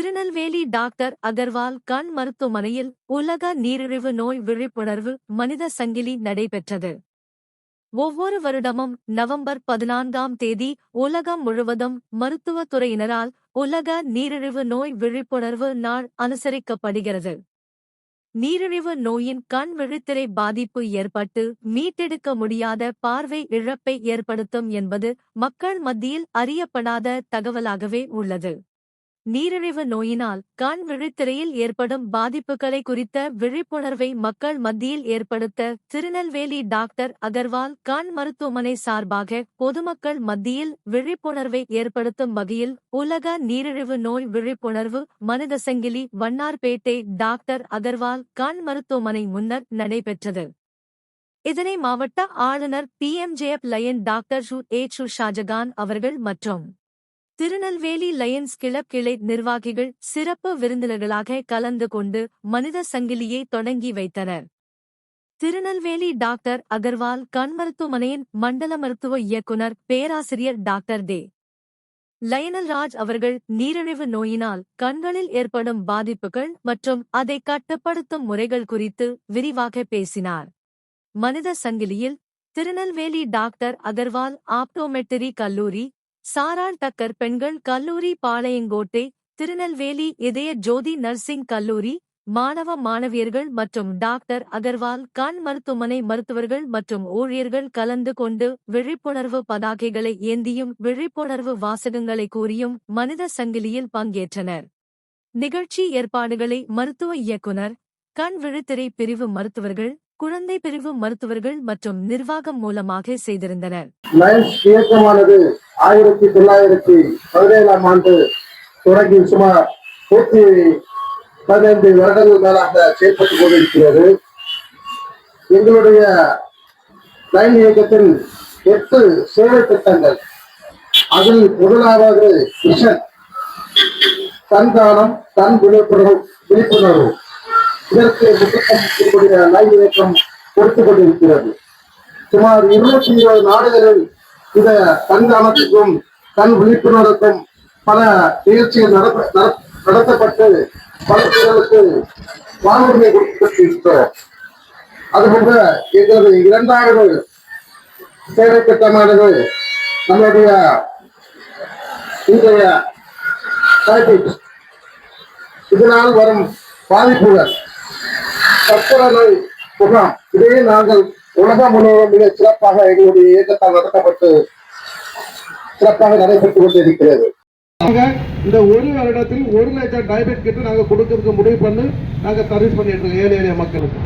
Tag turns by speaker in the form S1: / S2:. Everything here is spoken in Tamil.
S1: திருநெல்வேலி டாக்டர் அகர்வால் கண் மருத்துவமனையில் உலக நீரிழிவு நோய் விழிப்புணர்வு மனித சங்கிலி நடைபெற்றது. ஒவ்வொரு வருடமும் நவம்பர் பதினான்காம் தேதி உலகம் முழுவதும் மருத்துவத் துறையினரால் உலக நீரிழிவு நோய் விழிப்புணர்வு நாள் அனுசரிக்கப்படுகிறது. நீரிழிவு நோயின் கண் விழித்திரை பாதிப்பு ஏற்பட்டு மீட்டெடுக்க முடியாத பார்வை இழப்பை ஏற்படுத்தும் என்பது மக்கள் மத்தியில் அறியப்படாத தகவலாகவே உள்ளது. நீரிழிவு நோயினால் கண் விழித்திரையில் ஏற்படும் பாதிப்புகளை குறித்த விழிப்புணர்வை மக்கள் மத்தியில் ஏற்படுத்த திருநெல்வேலி டாக்டர் அகர்வால் கண் மருத்துவமனை சார்பாக பொதுமக்கள் மத்தியில் விழிப்புணர்வை ஏற்படுத்தும் வகையில் உலக நீரிழிவு நோய் விழிப்புணர்வு மனித சங்கிலி வண்ணார்பேட்டை டாக்டர் அகர்வால் கண் மருத்துவமனை முன்னர் நடைபெற்றது. இதனை மாவட்ட ஆளுநர் பிஎம்ஜேஎப் லயன் டாக்டர் ஷு ஏ ஷு ஷாஜகான் அவர்கள் மற்றும் திருநெல்வேலி லயன்ஸ் கிளப் கிளை நிர்வாகிகள் சிறப்பு விருந்தினர்களாக கலந்து கொண்டு மனித சங்கிலியை தொடங்கி வைத்தனர். திருநெல்வேலி டாக்டர் அகர்வால் கண் மருத்துவமனையின் மண்டல மருத்துவ இயக்குனர் பேராசிரியர் டாக்டர் டே லயனல் ராஜ் அவர்கள் நீரிழிவு நோயினால் கண்களில் ஏற்படும் பாதிப்புகள் மற்றும் அதை கட்டுப்படுத்தும் முறைகள் குறித்து விரிவாக பேசினார். மனித சங்கிலியில் திருநெல்வேலி டாக்டர் அகர்வால் ஆப்டோமெட்டரி கல்லூரி சாரார் டக்கர் பெண்கள் கல்லூரி பாளையங்கோட்டை திருநெல்வேலி இதய ஜோதி நர்சிங் கல்லூரி மாணவ மாணவியர்கள் மற்றும் டாக்டர் அகர்வால் கண் மருத்துவமனை மருத்துவர்கள் மற்றும் ஊழியர்கள் கலந்து கொண்டு விழிப்புணர்வு பதாகைகளை ஏந்தியும் விழிப்புணர்வு வாசகங்களை கூறியும் மனித சங்கிலியில் பங்கேற்றனர். நிகழ்ச்சி ஏற்பாடுகளை மருத்துவ இயக்குனர் கண் விழித்திரை பிரிவு மருத்துவர்கள் குழந்தை பிரிவு மருத்துவர்கள் மற்றும் நிர்வாகம் மூலமாக செய்திருந்தனர்.
S2: லயன்ஸ் இயக்கமானது ஆயிரத்தி தொள்ளாயிரத்தி பதினேழாம் ஆண்டு தொடங்கி சுமார் நூற்றி பதினைந்து வருடங்கள் மேலாக செயல்பட்டுக் கொண்டிருக்கிறது. எங்களுடைய லைன் இயக்கத்தின் எட்டு சேவை திட்டங்கள். அதில் முதலாவது மிஷன் தன் தானம் தன் விழிப்புணர்வு விழிப்புணர்வு. இதற்கு முக்கிய இருக்கக்கூடிய இயக்கம் கொடுத்துக் கொண்டிருக்கிறது சுமார் இருநூத்தி இருபது நாடுகளில் இந்த கண்காணத்துக்கும் கண் விழிப்புணர்வுக்கும் பல நிகழ்ச்சிகள் நடத்த- நட- நடத்தப்பட்டு பல பேர்களுக்கு வானுரிமை கொடுக்கப்பட்டிருக்கிறோம். அதுபோன்ற எங்களது இரண்டாவது சேவை திட்டமானது நம்முடைய இன்றைய இதனால் வரும் பாதிப்புகள். சர்க்கரை நோய் முகாம் இதையே நாங்கள் உலகம் முழுவதும் மிக சிறப்பாக எங்களுடைய இயக்கத்தால் நடத்தப்பட்டு சிறப்பாக நடைபெற்றுக் கொண்டிருக்கிறது. இந்த ஒரு வருடத்தில் ஒரு லட்சம் டயபெட் கிட்ட நாங்க கொடுக்கறதுக்கு முடிவு பண்ணி நாங்க சர்வீஸ் பண்ணிட்டு இருக்கோம். ஏழை எளிய மக்களுக்கு.